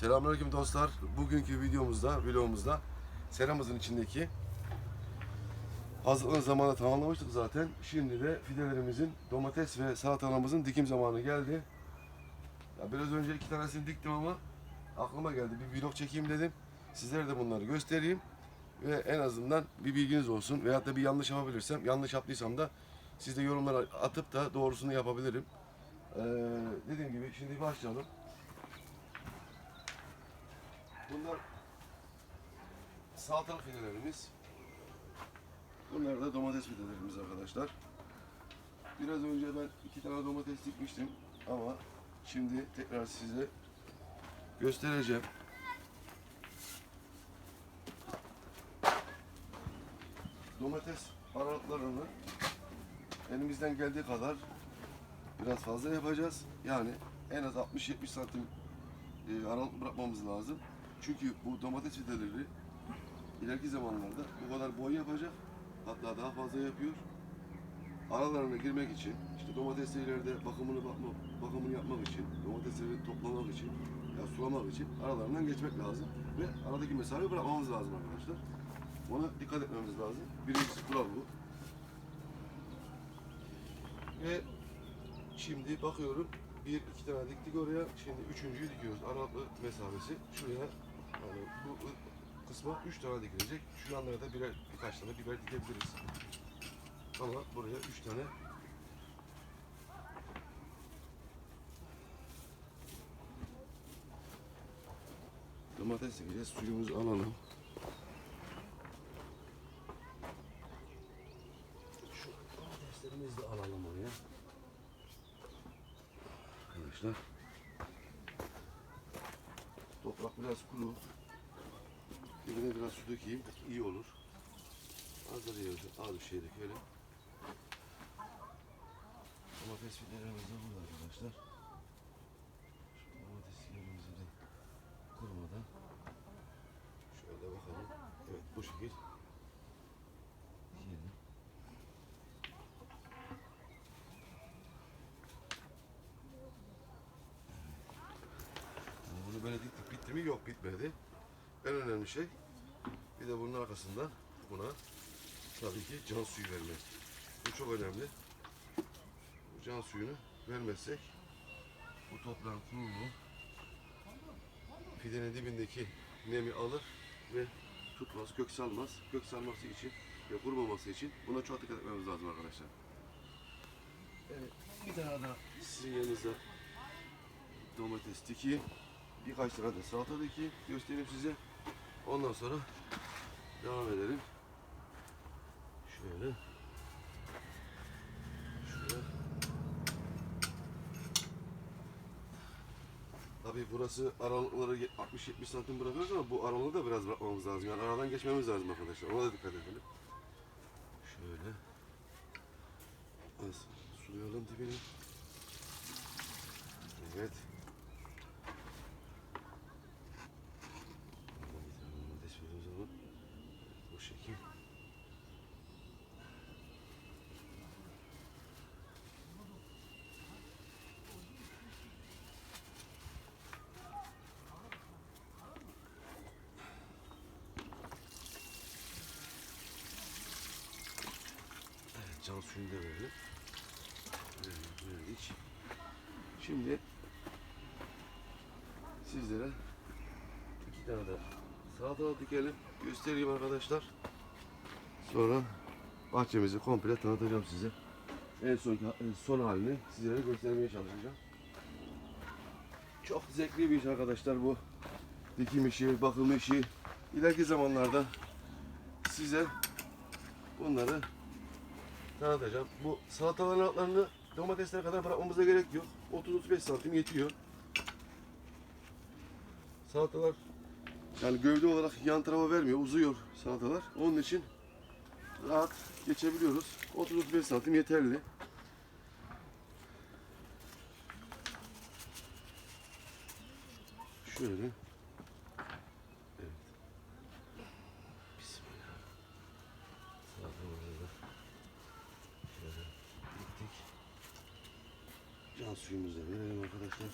Selamünaleyküm dostlar. Bugünkü videomuzda, vlogumuzda seramızın içindeki hazırlığın zamanı tamamlamıştık zaten. Şimdi de fidelerimizin, domates ve salatalarımızın dikim zamanı geldi. Ya biraz önce iki tanesini diktim ama aklıma geldi. Bir vlog çekeyim dedim. Sizlere de bunları göstereyim. Ve en azından bir bilginiz olsun. Veyahut da bir yanlış yapabilirsem, yanlış yaptıysam da siz de yorumlara atıp da doğrusunu yapabilirim. Ee, dediğim gibi şimdi başlayalım. Bunlar salatalık fidelerimiz. Bunlar da domates fidelerimiz arkadaşlar. Biraz önce ben iki tane domates dikmiştim ama şimdi tekrar size göstereceğim. Domates aralıklarını elimizden geldiği kadar biraz fazla yapacağız. Yani en az 60-70 santim e, aralık bırakmamız lazım. Çünkü bu domates fideleri ileriki zamanlarda bu kadar boy yapacak. Hatta daha fazla yapıyor. Aralarına girmek için, işte domateslerinde bakımını bakma, bakımını yapmak için, domatesleri toplamak için, ya sulamak için aralarından geçmek lazım. Ve aradaki mesafeyi bırakmamız lazım arkadaşlar. Ona dikkat etmemiz lazım. Birincisi kural bu. Ve şimdi bakıyorum bir iki tane diktik oraya. Şimdi üçüncüyü dikiyoruz. Aralıklı mesafesi. Şuraya yani bu kısma üç tane dikilecek. Şu yanlara da birer, birkaç tane biber dikebiliriz. Ama buraya üç tane domates dikeceğiz. Suyumuzu alalım. Şu domateslerimizi de alalım oraya. Arkadaşlar. Biraz kuru. Dibine biraz su dökeyim. iyi olur. Az da değil, az bir şey dökelim. Domates fidelerimiz de burada arkadaşlar. Şu domates yerimizi de kurumadan şöyle bakalım. Evet bu şekil. Diyelim. Yani bunu böyle diktik bitti mi? Yok bitmedi. En önemli şey bir de bunun arkasından buna tabii ki can suyu vermek. Bu çok önemli. Bu can suyunu vermezsek bu toprağın kuruluğu fidenin dibindeki nemi alır ve tutmaz, kök salmaz. Kök salması için ve kurumaması için buna çok dikkat etmemiz lazım arkadaşlar. Evet, bir daha da sizin yanınızda domates dikeyim. Birkaç tane de salata dikeyim. Göstereyim size. Ondan sonra devam edelim. Şöyle. Şuraya. Tabii burası aralıkları 60-70 santim bırakıyoruz ama bu aralığı da biraz bırakmamız lazım. Yani aradan geçmemiz lazım arkadaşlar. Ona da dikkat edelim. Şöyle. Az sulayalım dibini. Evet. Buradan bir tane domates veriyoruz ama. Evet, bu şekil. Can suyunu da verelim. Böyle verdik. Şimdi sizlere iki tane de salatalık dikelim. Göstereyim arkadaşlar. Sonra bahçemizi komple tanıtacağım size. En son, son halini sizlere göstermeye çalışacağım. Çok zevkli bir iş arkadaşlar bu. Dikim işi, bakım işi. İleriki zamanlarda size bunları tanıtacağım. Bu salataların altlarını domateslere kadar bırakmamıza gerek yok. 30-35 santim yetiyor. Salatalar yani gövde olarak yan tarafa vermiyor, uzuyor salatalar. Onun için rahat geçebiliyoruz. 30-35 santim yeterli. Şöyle. Kan suyumuzu da verelim arkadaşlar.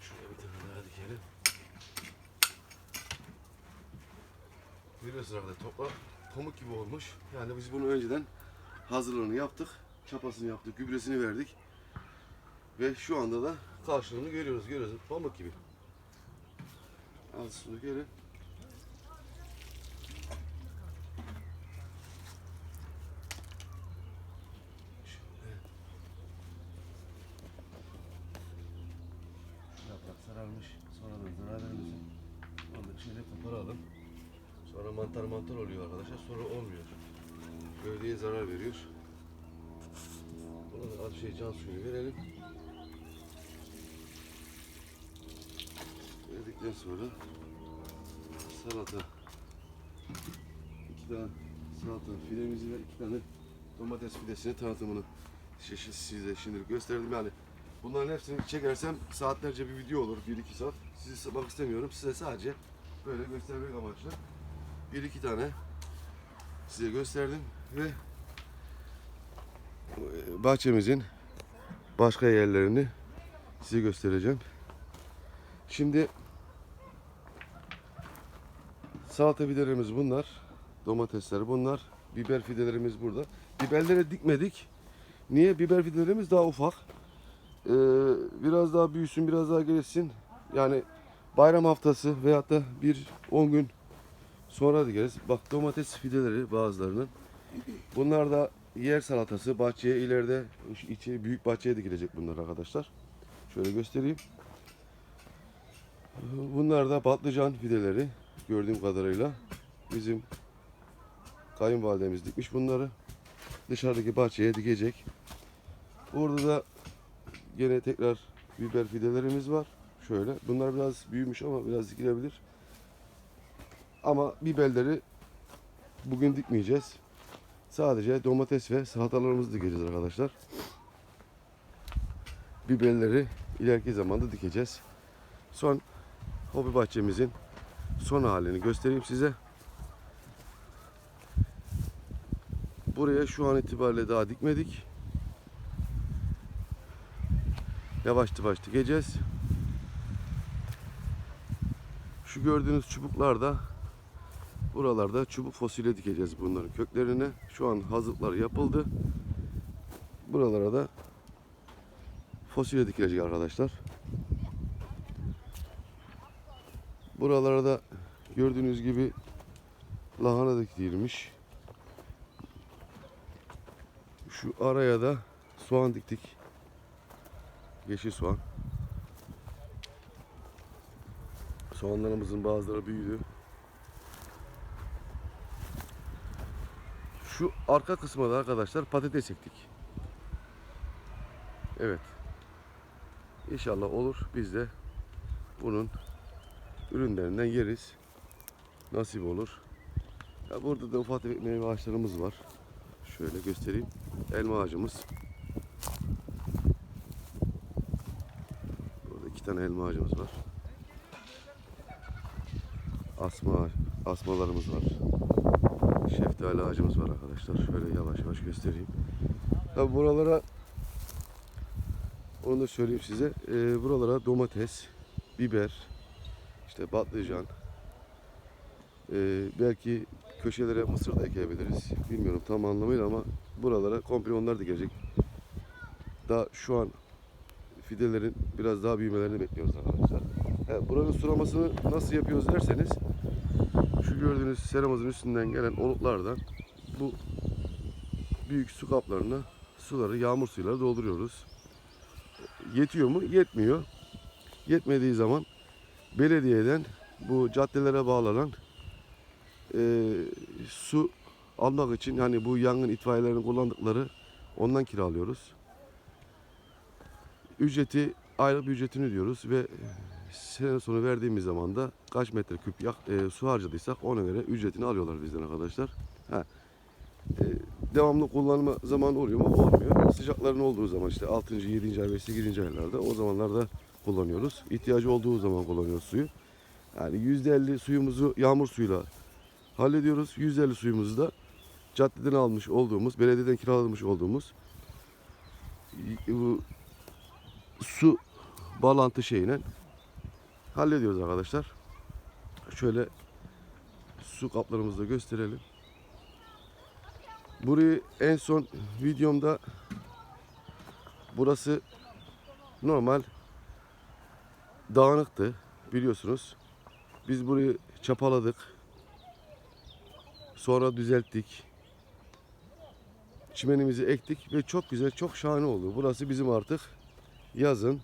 Şöyle bir tane daha dikelim. Görüyorsun arkadaşlar topla pamuk gibi olmuş. Yani biz bunu önceden hazırlığını yaptık. Çapasını yaptık, gübresini verdik. Ve şu anda da karşılığını görüyoruz. Görüyoruz pamuk gibi. Al gelin. Şu yaprak zarar vermesin. Onu da şöyle koparalım. Sonra mantar mantar oluyor arkadaşlar. Sonra olmuyor. Gövdeye zarar veriyor. Buna da az şey can suyu verelim. Verdikten sonra salata. İki tane salata fidemizi ve iki tane domates fidesini tanıtımını size şimdi gösterdim. Yani bunların hepsini çekersem saatlerce bir video olur 1-2 saat. Sizi sıkmak istemiyorum size sadece böyle göstermek amaçlı bir iki tane size gösterdim ve e, bahçemizin başka yerlerini size göstereceğim. Şimdi salata fidelerimiz bunlar. Domatesler bunlar. Biber fidelerimiz burada. Biberleri dikmedik. Niye? Biber fidelerimiz daha ufak. Ee, biraz daha büyüsün, biraz daha gelişsin. Yani bayram haftası veyahut da bir 10 gün sonra dikeriz. Bak domates fideleri bazılarının. Bunlar da yer salatası. Bahçeye ileride içi büyük bahçeye dikilecek bunlar arkadaşlar. Şöyle göstereyim. Bunlar da patlıcan fideleri gördüğüm kadarıyla. Bizim kayınvalidemiz dikmiş bunları. Dışarıdaki bahçeye dikecek. Burada da gene tekrar biber fidelerimiz var. Şöyle. Bunlar biraz büyümüş ama biraz dikilebilir. Ama biberleri bugün dikmeyeceğiz. Sadece domates ve salatalarımızı dikeceğiz arkadaşlar. Biberleri ileriki zamanda dikeceğiz. Son hobi bahçemizin son halini göstereyim size. Buraya şu an itibariyle daha dikmedik. Yavaş yavaş dikeceğiz. Şu gördüğünüz çubuklarda buralarda çubuk fasulye dikeceğiz bunların köklerine. Şu an hazırlıklar yapıldı. Buralara da fasulye dikilecek arkadaşlar. Buralara da gördüğünüz gibi lahana dikilmiş. Şu araya da soğan diktik. Yeşil soğan. Soğanlarımızın bazıları büyüdü. Şu arka kısmına da arkadaşlar patates ektik. Evet. İnşallah olur. Biz de bunun ürünlerinden yeriz. Nasip olur. Ya burada da ufak tefek meyve ağaçlarımız var. Şöyle göstereyim. Elma ağacımız. Burada iki tane elma ağacımız var. Asma asmalarımız var. Şeftali ağacımız var arkadaşlar. Şöyle yavaş yavaş göstereyim. Tabi buralara onu da söyleyeyim size. Ee, buralara domates, biber, işte patlıcan, ee, belki köşelere mısır da ekebiliriz. Bilmiyorum tam anlamıyla ama buralara komple onlar da gelecek. Daha şu an fidelerin biraz daha büyümelerini bekliyoruz arkadaşlar. He, buranın sulamasını nasıl yapıyoruz derseniz şu gördüğünüz seramızın üstünden gelen oluklardan bu büyük su kaplarına suları yağmur suyuyla dolduruyoruz. Yetiyor mu? Yetmiyor. Yetmediği zaman belediyeden bu caddelere bağlanan e, su almak için hani bu yangın itfaiyelerinin kullandıkları ondan kiralıyoruz. Ücreti aylık bir ücretini diyoruz ve sene sonu verdiğimiz zaman da kaç metreküp yak, e, su harcadıysak ona göre ücretini alıyorlar bizden arkadaşlar. Ha. E, devamlı kullanma zamanı oluyor mu? Olmuyor. Sıcakların olduğu zaman işte 6. 7. ay ve 8. aylarda o zamanlarda kullanıyoruz. İhtiyacı olduğu zaman kullanıyoruz suyu. Yani %50 suyumuzu yağmur suyuyla hallediyoruz. 150 suyumuzu da caddeden almış olduğumuz, belediyeden kiralamış olduğumuz bu su bağlantı şeyine hallediyoruz arkadaşlar. Şöyle su kaplarımızı da gösterelim. Burayı en son videomda burası normal dağınıktı biliyorsunuz. Biz burayı çapaladık. Sonra düzelttik. Çimenimizi ektik ve çok güzel, çok şahane oldu. Burası bizim artık yazın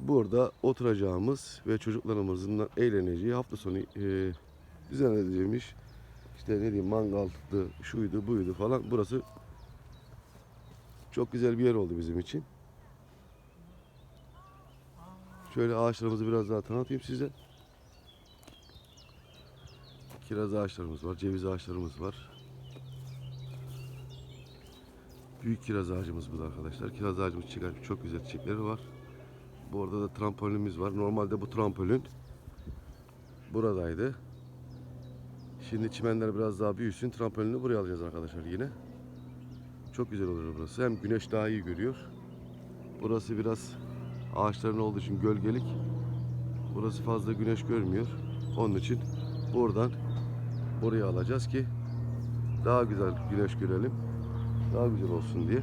burada oturacağımız ve çocuklarımızın eğleneceği hafta sonu e, düzenleneceğimiz işte ne diyeyim mangaldı, şuydu, buydu falan. Burası çok güzel bir yer oldu bizim için. Şöyle ağaçlarımızı biraz daha tanıtayım size. Kiraz ağaçlarımız var, ceviz ağaçlarımız var. Büyük kiraz ağacımız bu da arkadaşlar. Kiraz ağacımız çıkar, çok güzel çiçekleri var. Bu arada da trampolinimiz var. Normalde bu trampolin buradaydı. Şimdi çimenler biraz daha büyüsün. Trampolini buraya alacağız arkadaşlar yine. Çok güzel olur burası. Hem güneş daha iyi görüyor. Burası biraz ağaçların olduğu için gölgelik. Burası fazla güneş görmüyor. Onun için buradan buraya alacağız ki daha güzel güneş görelim. Daha güzel olsun diye.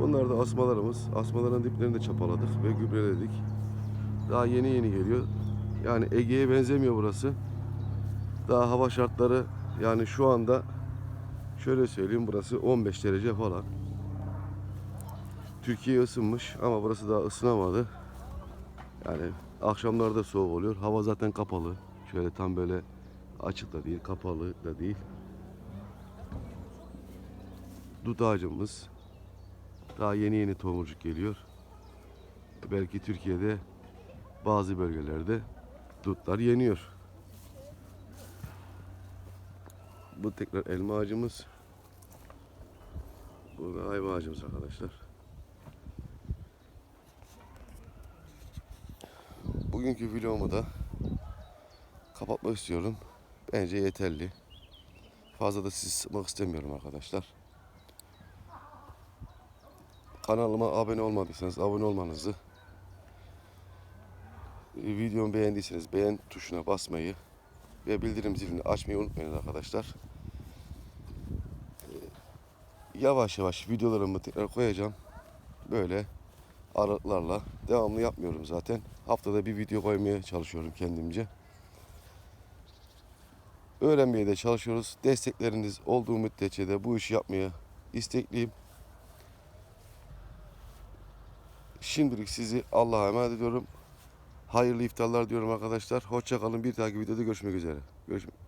Bunlar da asmalarımız. Asmaların diplerini de çapaladık ve gübreledik. Daha yeni yeni geliyor. Yani Ege'ye benzemiyor burası. Daha hava şartları yani şu anda şöyle söyleyeyim burası 15 derece falan. Türkiye ısınmış ama burası daha ısınamadı. Yani akşamlarda soğuk oluyor. Hava zaten kapalı. Şöyle tam böyle açık da değil, kapalı da değil. Dut ağacımız daha yeni yeni tomurcuk geliyor. Belki Türkiye'de bazı bölgelerde dutlar yeniyor. Bu tekrar elma ağacımız. Bu da ayva ağacımız arkadaşlar. Bugünkü vlogumu da kapatmak istiyorum. Bence yeterli. Fazla da sizi sıkmak istemiyorum arkadaşlar. Kanalıma abone olmadıysanız abone olmanızı, videomu beğendiyseniz beğen tuşuna basmayı ve bildirim zilini açmayı unutmayın arkadaşlar. Ee, Yavaş yavaş videolarımı tekrar koyacağım. Böyle aralıklarla devamlı yapmıyorum zaten. Haftada bir video koymaya çalışıyorum kendimce. Öğrenmeye de çalışıyoruz. Destekleriniz olduğu müddetçe de bu işi yapmaya istekliyim. Şimdilik sizi Allah'a emanet ediyorum. Hayırlı iftarlar diyorum arkadaşlar. Hoşça kalın. Bir dahaki videoda görüşmek üzere. Görüşmek